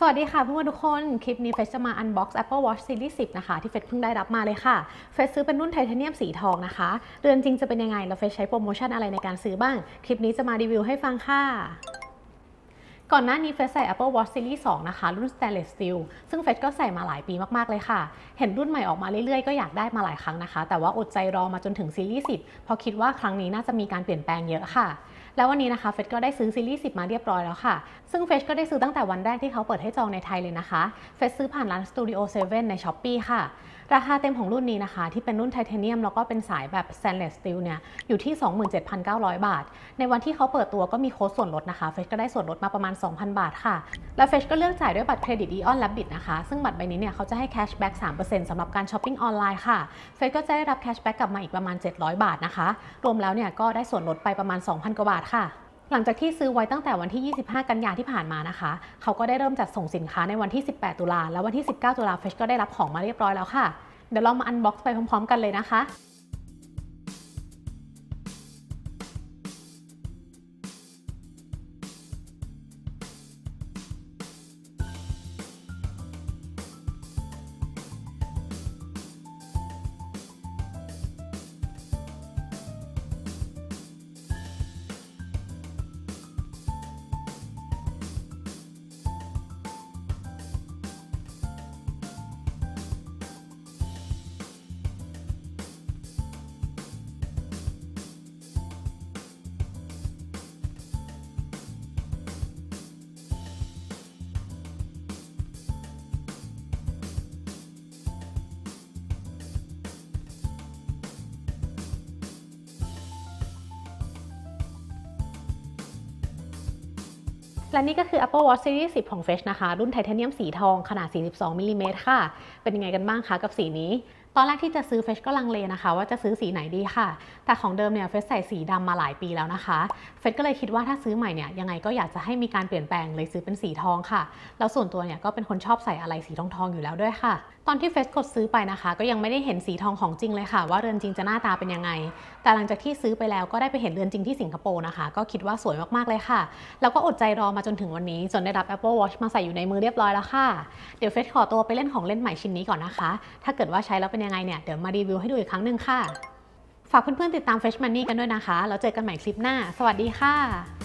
สวัสดีค่ะเพื่อนๆทุกคน คลิปนี้เฟสจะมา unbox Apple Watch Series 10 นะคะ ที่เฟสเพิ่งได้รับมาเลยค่ะ เฟสซื้อเป็นรุ่นไทเทเนียมสีทองนะคะ เรือนจริงจะเป็นยังไง แล้วเฟสใช้โปรโมชั่นอะไรในการซื้อบ้าง คลิปนี้จะมารีวิวให้ฟังค่ะก่อนหน้านี้เฟสใส่ Apple Watch Series 2 นะคะ รุ่น Stainless Steel ซึ่งเฟสก็ใส่มาหลายปีมาก ๆ เลยค่ะ เห็นรุ่นใหม่ออกมาเรื่อย ๆ ก็อยากได้มาหลายครั้งนะคะ แต่ว่าอดใจรอมาจนถึงซีรีส์10 เพราะคิดว่าครั้งนี้น่าจะมีการเปลี่ยนแปลงเยอะค่ะ แล้ววันนี้นะคะเฟสก็ได้ซื้อซีรีส์10 มาเรียบร้อยแล้วค่ะ ซึ่งเฟสก็ได้ซื้อตั้งแต่วันแรกที่เขาเปิดให้จองในไทยเลยนะคะ เฟสซื้อผ่านร้าน Studio 7 ใน s h อ p e e ค่ะ ราคาเต็มของรุ่นนี้นะคะ ที่เป็นรุ่นไทเทเนียมแล้วก็เป็นสายแบบ stainless steel เนี่ยอยู่ที่ 27,900 บาท ในวันที่เขาเปิดตัวก็มีโค้ดส่วนลดนะคะเฟสก็ได้ส่วนลดมาประมาณ 2,000 บาทค่ะ แล้วเฟชก็เลือกจ่ายด้วยบัตรเครดิต Eon Rabbit นะคะ ซึ่งบัตรใบนี้เนี่ยเขาจะให้แคชแบ็ก3%สำหรับการช้อปปิ้งออนไลน์ค่ะเฟชก็จะได้รับแคชแบ็กกลับมาอีกประมาณ 700 บาทนะคะ รวมแล้วเนี่ยก็ได้ส่วนลดไปประมาณ 2,000 กว่าบาทค่ะ หลังจากที่ซื้อไว้ตั้งแต่วันที่ 25 กันยาที่ผ่านมานะคะ เขาก็ได้เริ่มจัดส่งสินค้าในวันที่ 18 ตุลาและววันที่ 19 ตุลาเฟชก็ได้รับของมาเรียบร้อยแล้วค่ะ เดี๋ยวเรามาอันบ็อกซ์ไปพร้อมๆ กันเลยนะคะ และนี่ก็คือ Apple Watch Series 10 ของ Fresh นะคะ รุ่นไทเทเนียมสีทองขนาด 42มิลลิเมตรค่ะ เป็นยังไงกันบ้างคะกับสีนี้ ตอนแรกที่จะซื้อเฟชก็ลังเลนะคะ ว่าจะซื้อสีไหนดีค่ะ แต่ของเดิมเนี่ยเฟชใส่สีดำมาหลายปีแล้วนะคะเฟชก็เลยคิดว่าถ้าซื้อใหม่เนี่ยยังไงก็อยากจะให้มีการเปลี่ยนแปลงเลยซื้อเป็นสีทองค่ะ แล้วส่วนตัวเนี่ยก็เป็นคนชอบใส่อะไรสีทองทองๆอยู่แล้วด้วยค่ะ ตอนที่เฟสกดซื้อไปนะคะ ก็ยังไม่ได้เห็นสีทองของจริงเลยค่ะ ว่าเรือนจริงจะหน้าตาเป็นยังไง แต่หลังจากที่ซื้อไปแล้วก็ได้ไปเห็นเรือนจริงที่สิงคโปร์นะคะ ก็คิดว่าสวยมากๆเลยค่ะ แล้วก็อดใจรอมาจนถึงวันนี้จนได้รับ Apple Watch มาใส่อยู่ในมือเรียบร้อยแล้วค่ะ เดี๋ยวเฟสขอตัวไปเล่นของเล่นใหม่ชิ้นนี้ก่อนนะคะ ถ้าเกิดว่าใช้แล้วเป็นยังไงเนี่ยเดี๋ยวมารีวิวให้ดูอีกครั้งหนึ่งค่ะ ฝากเพื่อนๆติดตาม Fresh Money กันด้วยนะคะ แล้วเจอกันใหม่คลิปหน้า สวัสดีค่ะ